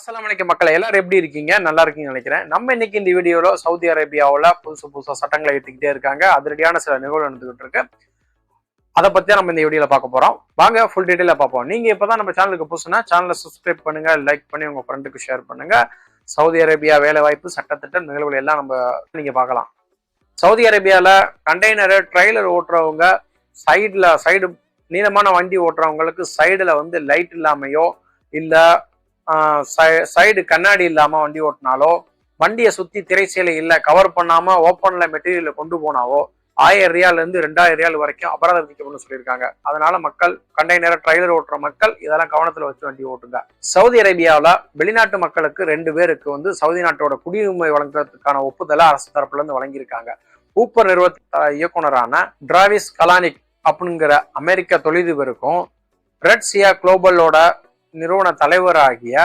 அஸ்லாம் அலைக்கும் மக்களை எல்லாரும் எப்படி இருக்கீங்க? நல்லா இருக்கீங்கன்னு நினைக்கிறேன். நம்ம இன்னைக்கு இந்த வீடியோல சவுதி அரேபியாவில் புதுசு புதுசாக சட்டங்களை எடுத்துக்கிட்டே இருக்காங்க. அதிரடியான சில நிகழ்வு நடந்துகிட்டு இருக்கு. அதை பத்தி நம்ம இந்த வீடியோல பார்க்க போறோம். வாங்க ஃபுல் டீடைலா பார்ப்போம். நீங்க இப்பதான் நம்ம சேனலுக்கு புதுசுனா சேனலை சப்ஸ்கிரைப் பண்ணுங்க லைக் பண்ணி உங்க ஃப்ரெண்டுக்கு ஷேர் பண்ணுங்க. சவுதி அரேபியா வேலை வாய்ப்பு சட்டத்திட்ட நிகழ்வுகள் எல்லாம் நம்ம நீங்க பார்க்கலாம். சவுதி அரேபியாவில் கண்டெய்னரு ட்ரெய்லர் ஓட்டுறவங்க சைடில் சைடு நீளமான வண்டி ஓட்டுறவங்களுக்கு சைடில் வந்து லைட் இல்லாமையோ இல்லை சைடு கண்ணாடி இல்லாமல் வண்டி ஓட்டினாலோ வண்டியை சுற்றி திரைச்சீலை இல்லை கவர் பண்ணாமல் ஓப்பனில் மெட்டீரியலை கொண்டு போனாவோ ஆயிரம் ரியால்ல ரெண்டாயிரம் ரியால் வரைக்கும் அபராதம் விதிக்கப்படும் சொல்லியிருக்காங்க. அதனால மக்கள் கண்டெய்னரை ட்ரைலர் ஓட்டுற மக்கள் இதெல்லாம் கவனத்தில் வச்சு வண்டி ஓட்டுங்க. சவுதி அரேபியாவில் வெளிநாட்டு மக்களுக்கு ரெண்டு பேருக்கு வந்து சவுதி நாட்டோட குடியுரிமை வழங்குறதுக்கான ஒப்புதலை அரசு தரப்புலேருந்து வழங்கியிருக்காங்க. ஊப்பர் நிறுவன இயக்குனரான டிராவிஸ் கலானிக் அப்படிங்கிற அமெரிக்க தொழிலதிபருக்கும் ரெட் சியா குளோபலோட நிறுவன தலைவராகிய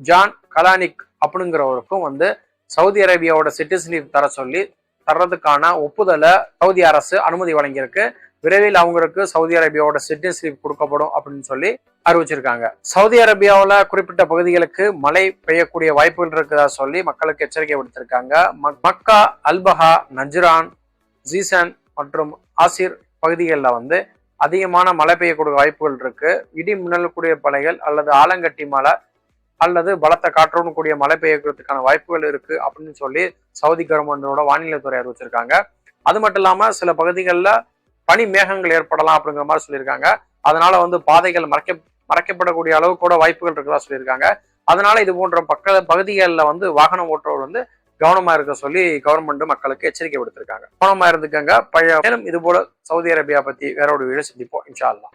ஜான் கலானிக் அப்படிங்கிறவருக்கும் வந்து சவுதி அரேபியாவோட சிட்டிசன்ஷிப் தர சொல்லி தர்றதுக்கான ஒப்புதலை சவுதி அரசு அனுமதி வழங்கியிருக்கு. விரைவில் அவங்களுக்கு சவுதி அரேபியாவோட சிட்டிசன்ஷிப் கொடுக்கப்படும் அப்படின்னு சொல்லி அறிவிச்சிருக்காங்க. சவுதி அரேபியாவில் குறிப்பிட்ட பகுதிகளுக்கு மழை பெய்யக்கூடிய வாய்ப்புகள் இருக்குதா சொல்லி மக்களுக்கு எச்சரிக்கை விடுத்திருக்காங்க. மக்கா அல்பஹா நஜ்ரான் ஜீசன் மற்றும் ஆசிர் பகுதிகளில் வந்து அதிகமான மழை பெய்யக்கூடிய வாய்ப்புகள் இருக்கு. இடி மின்னலக்கூடிய பலைகள் அல்லது ஆலங்கட்டி மழை அல்லது பலத்த காற்றுடன் கூடிய மழை பெய்யறதுக்கான வாய்ப்புகள் இருக்கு அப்படின்னு சொல்லி சவுதி கவர்மெண்டோட வானிலை துறை அறிவிச்சிருக்காங்க. அது மட்டும் இல்லாம சில பகுதிகளில் பனி மேகங்கள் ஏற்படலாம் அப்படிங்கிற மாதிரி சொல்லியிருக்காங்க. அதனால வந்து பாதைகள் மறைக்க மறைக்கப்படக்கூடிய அளவு கூட வாய்ப்புகள் இருக்கிறதா சொல்லியிருக்காங்க. அதனால இது போன்ற பக்க பகுதிகளில் வந்து வாகனம் ஓட்டுறவர் வந்து கவனமா இருக்க சொல்லி கவர்மெண்ட் மக்களுக்கு எச்சரிக்கை விடுத்திருக்காங்க. கவனமா இருந்துக்கங்க. பழைய மேலும் இது போல சவுதி அரேபியா பத்தி வேற ஒரு வீடியோ சந்திப்போம். இன்ஷா அல்லாஹ்.